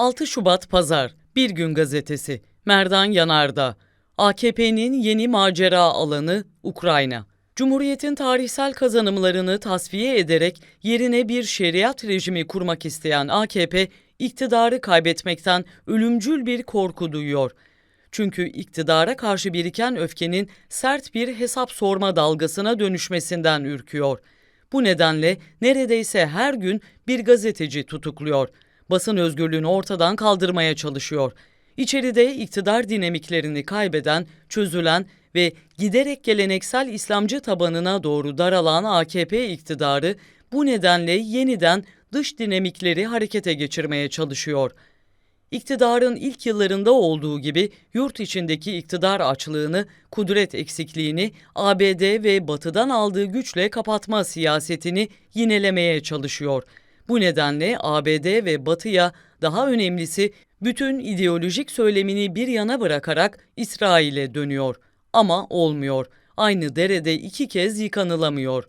6 Şubat Pazar Bir Gün Gazetesi Merdan Yanardağ AKP'nin yeni macera alanı Ukrayna Cumhuriyetin tarihsel kazanımlarını tasfiye ederek yerine bir şeriat rejimi kurmak isteyen AKP, iktidarı kaybetmekten ölümcül bir korku duyuyor. Çünkü iktidara karşı biriken öfkenin sert bir hesap sorma dalgasına dönüşmesinden ürküyor. Bu nedenle neredeyse her gün bir gazeteci tutukluyor. Basın özgürlüğünü ortadan kaldırmaya çalışıyor. İçeride iktidar dinamiklerini kaybeden, çözülen ve giderek geleneksel İslamcı tabanına doğru daralan AKP iktidarı bu nedenle yeniden dış dinamikleri harekete geçirmeye çalışıyor. İktidarın ilk yıllarında olduğu gibi yurt içindeki iktidar açlığını, kudret eksikliğini ABD ve Batı'dan aldığı güçle kapatma siyasetini yinelemeye çalışıyor. Bu nedenle ABD ve Batı'ya daha önemlisi bütün ideolojik söylemini bir yana bırakarak İsrail'e dönüyor. Ama olmuyor. Aynı derede iki kez yıkanılamıyor.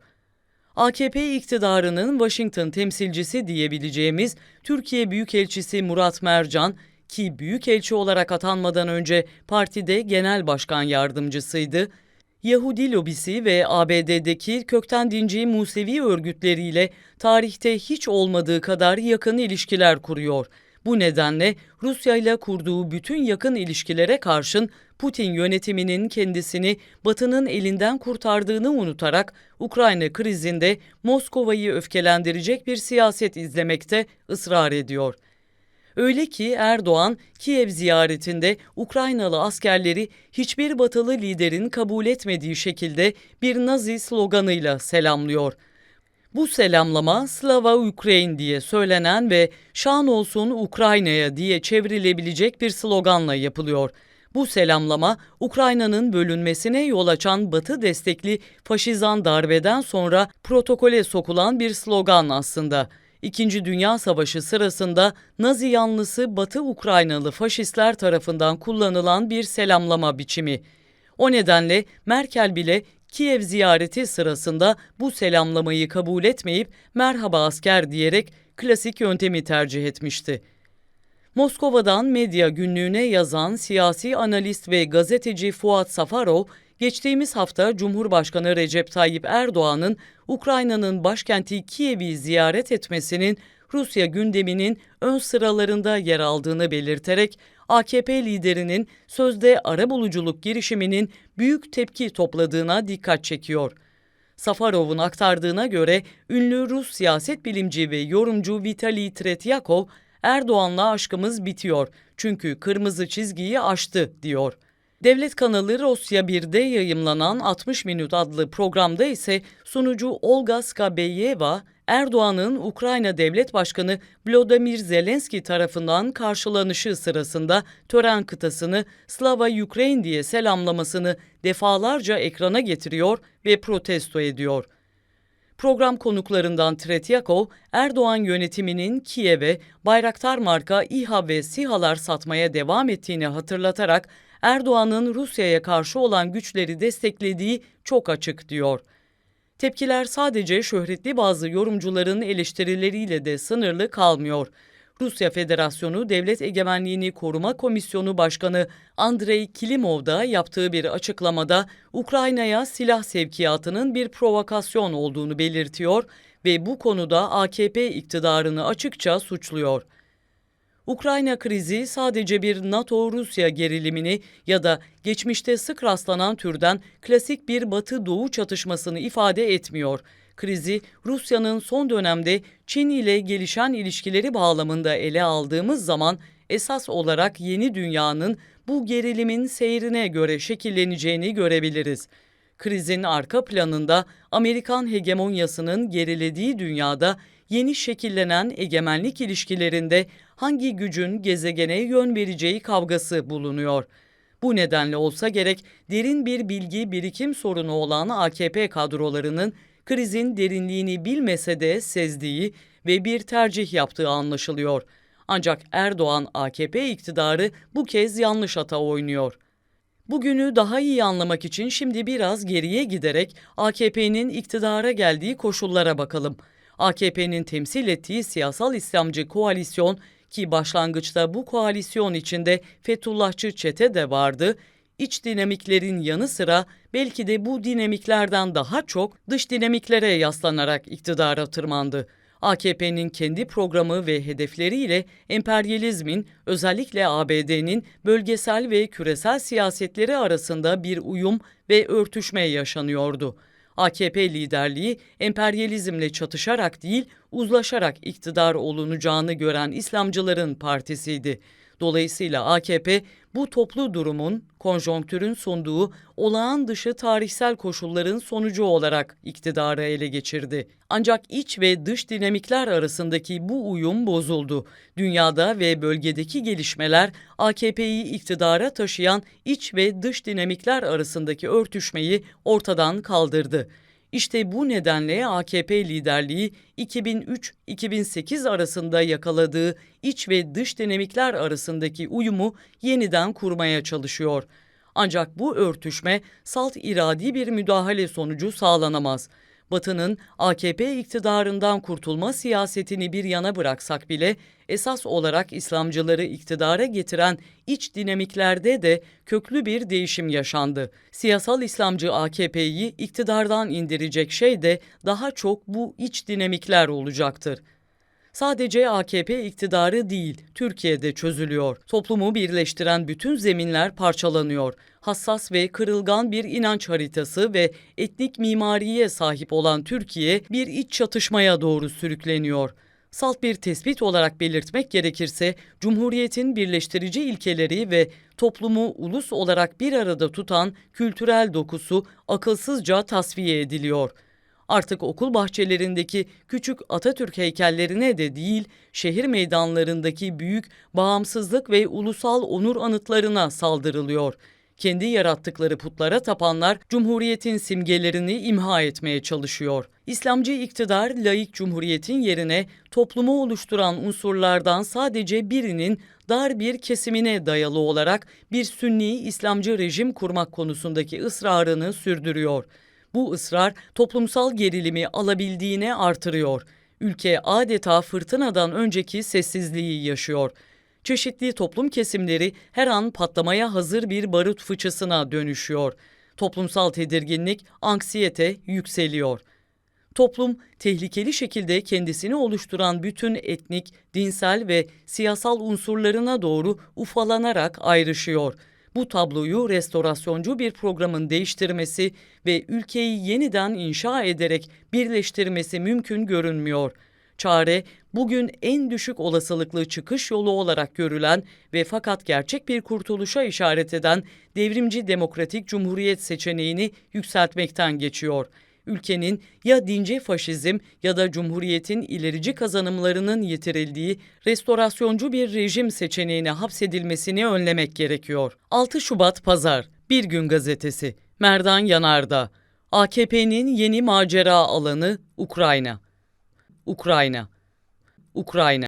AKP iktidarının Washington temsilcisi diyebileceğimiz Türkiye Büyükelçisi Murat Mercan ki büyükelçi olarak atanmadan önce partide genel başkan yardımcısıydı, Yahudi lobisi ve ABD'deki kökten dinci Musevi örgütleriyle tarihte hiç olmadığı kadar yakın ilişkiler kuruyor. Bu nedenle Rusya ile kurduğu bütün yakın ilişkilere karşın Putin yönetiminin kendisini Batı'nın elinden kurtardığını unutarak Ukrayna krizinde Moskova'yı öfkelendirecek bir siyaset izlemekte ısrar ediyor. Öyle ki Erdoğan Kiev ziyaretinde Ukraynalı askerleri hiçbir batılı liderin kabul etmediği şekilde bir Nazi sloganıyla selamlıyor. Bu selamlama Slava Ukraine diye söylenen ve şan olsun Ukrayna'ya diye çevrilebilecek bir sloganla yapılıyor. Bu selamlama Ukrayna'nın bölünmesine yol açan Batı destekli faşizan darbeden sonra protokole sokulan bir slogan aslında. İkinci Dünya Savaşı sırasında Nazi yanlısı Batı Ukraynalı faşistler tarafından kullanılan bir selamlama biçimi. O nedenle Merkel bile Kiev ziyareti sırasında bu selamlamayı kabul etmeyip merhaba asker diyerek klasik yöntemi tercih etmişti. Moskova'dan medya günlüğüne yazan siyasi analist ve gazeteci Fuat Safarov, geçtiğimiz hafta Cumhurbaşkanı Recep Tayyip Erdoğan'ın Ukrayna'nın başkenti Kiev'i ziyaret etmesinin Rusya gündeminin ön sıralarında yer aldığını belirterek AKP liderinin sözde arabuluculuk girişiminin büyük tepki topladığına dikkat çekiyor. Safarov'un aktardığına göre ünlü Rus siyaset bilimci ve yorumcu Vitali Tretyakov, Erdoğan'la aşkımız bitiyor çünkü kırmızı çizgiyi aştı diyor. Devlet kanalı Rosya 1'de yayımlanan 60 Minut adlı programda ise sunucu Olga Skabeyeva, Erdoğan'ın Ukrayna Devlet Başkanı Volodymyr Zelenski tarafından karşılanışı sırasında tören kıtasını Slava Ukraine diye selamlamasını defalarca ekrana getiriyor ve protesto ediyor. Program konuklarından Tretyakov, Erdoğan yönetiminin Kiev'e Bayraktar marka İHA ve SİHA'lar satmaya devam ettiğini hatırlatarak Erdoğan'ın Rusya'ya karşı olan güçleri desteklediği çok açık diyor. Tepkiler sadece şöhretli bazı yorumcuların eleştirileriyle de sınırlı kalmıyor. Rusya Federasyonu Devlet Egemenliğini Koruma Komisyonu Başkanı Andrei Kilimov da yaptığı bir açıklamada Ukrayna'ya silah sevkiyatının bir provokasyon olduğunu belirtiyor ve bu konuda AKP iktidarını açıkça suçluyor. Ukrayna krizi sadece bir NATO-Rusya gerilimini ya da geçmişte sık rastlanan türden klasik bir Batı-Doğu çatışmasını ifade etmiyor. Krizi Rusya'nın son dönemde Çin ile gelişen ilişkileri bağlamında ele aldığımız zaman esas olarak yeni dünyanın bu gerilimin seyrine göre şekilleneceğini görebiliriz. Krizin arka planında Amerikan hegemonyasının gerilediği dünyada yeni şekillenen egemenlik ilişkilerinde hangi gücün gezegene yön vereceği kavgası bulunuyor. Bu nedenle olsa gerek derin bir bilgi birikim sorunu olan AKP kadrolarının krizin derinliğini bilmese de sezdiği ve bir tercih yaptığı anlaşılıyor. Ancak Erdoğan AKP iktidarı bu kez yanlış hata oynuyor. Bugünü daha iyi anlamak için şimdi biraz geriye giderek AKP'nin iktidara geldiği koşullara bakalım. AKP'nin temsil ettiği siyasal İslamcı koalisyon ki başlangıçta bu koalisyon içinde Fethullahçı çete de vardı, iç dinamiklerin yanı sıra belki de bu dinamiklerden daha çok dış dinamiklere yaslanarak iktidara tırmandı. AKP'nin kendi programı ve hedefleriyle emperyalizmin özellikle ABD'nin bölgesel ve küresel siyasetleri arasında bir uyum ve örtüşme yaşanıyordu. AKP liderliği emperyalizmle çatışarak değil, uzlaşarak iktidar olunacağını gören İslamcıların partisiydi. Dolayısıyla AKP bu toplu durumun, konjonktürün sunduğu olağan dışı tarihsel koşulların sonucu olarak iktidarı ele geçirdi. Ancak iç ve dış dinamikler arasındaki bu uyum bozuldu. Dünyada ve bölgedeki gelişmeler AKP'yi iktidara taşıyan iç ve dış dinamikler arasındaki örtüşmeyi ortadan kaldırdı. İşte bu nedenle AKP liderliği 2003-2008 arasında yakaladığı iç ve dış dinamikler arasındaki uyumu yeniden kurmaya çalışıyor. Ancak bu örtüşme salt iradi bir müdahale sonucu sağlanamaz. Batı'nın AKP iktidarından kurtulma siyasetini bir yana bıraksak bile esas olarak İslamcıları iktidara getiren iç dinamiklerde de köklü bir değişim yaşandı. Siyasal İslamcı AKP'yi iktidardan indirecek şey de daha çok bu iç dinamikler olacaktır. Sadece AKP iktidarı değil, Türkiye'de çözülüyor. Toplumu birleştiren bütün zeminler parçalanıyor. Hassas ve kırılgan bir inanç haritası ve etnik mimariye sahip olan Türkiye bir iç çatışmaya doğru sürükleniyor. Salt bir tespit olarak belirtmek gerekirse, Cumhuriyet'in birleştirici ilkeleri ve toplumu ulus olarak bir arada tutan kültürel dokusu akılsızca tasfiye ediliyor.'' artık okul bahçelerindeki küçük Atatürk heykellerine de değil, şehir meydanlarındaki büyük bağımsızlık ve ulusal onur anıtlarına saldırılıyor. Kendi yarattıkları putlara tapanlar Cumhuriyet'in simgelerini imha etmeye çalışıyor. İslamcı iktidar laik cumhuriyetin yerine toplumu oluşturan unsurlardan sadece birinin dar bir kesimine dayalı olarak bir sünni İslamcı rejim kurmak konusundaki ısrarını sürdürüyor. Bu ısrar toplumsal gerilimi alabildiğine artırıyor. Ülke adeta fırtınadan önceki sessizliği yaşıyor. Çeşitli toplum kesimleri her an patlamaya hazır bir barut fıçısına dönüşüyor. Toplumsal tedirginlik, anksiyete yükseliyor. Toplum tehlikeli şekilde kendisini oluşturan bütün etnik, dinsel ve siyasal unsurlarına doğru ufalanarak ayrışıyor.'' Bu tabloyu restorasyoncu bir programın değiştirmesi ve ülkeyi yeniden inşa ederek birleştirmesi mümkün görünmüyor. Çare bugün en düşük olasılıklı çıkış yolu olarak görülen ve fakat gerçek bir kurtuluşa işaret eden devrimci demokratik cumhuriyet seçeneğini yükseltmekten geçiyor ülkenin ya dinci faşizm ya da cumhuriyetin ilerici kazanımlarının yitirildiği restorasyoncu bir rejim seçeneğine hapsedilmesini önlemek gerekiyor. 6 Şubat Pazar Bir Gün Gazetesi Merdan Yanardağ AKP'nin yeni macera alanı Ukrayna. Ukrayna. Ukrayna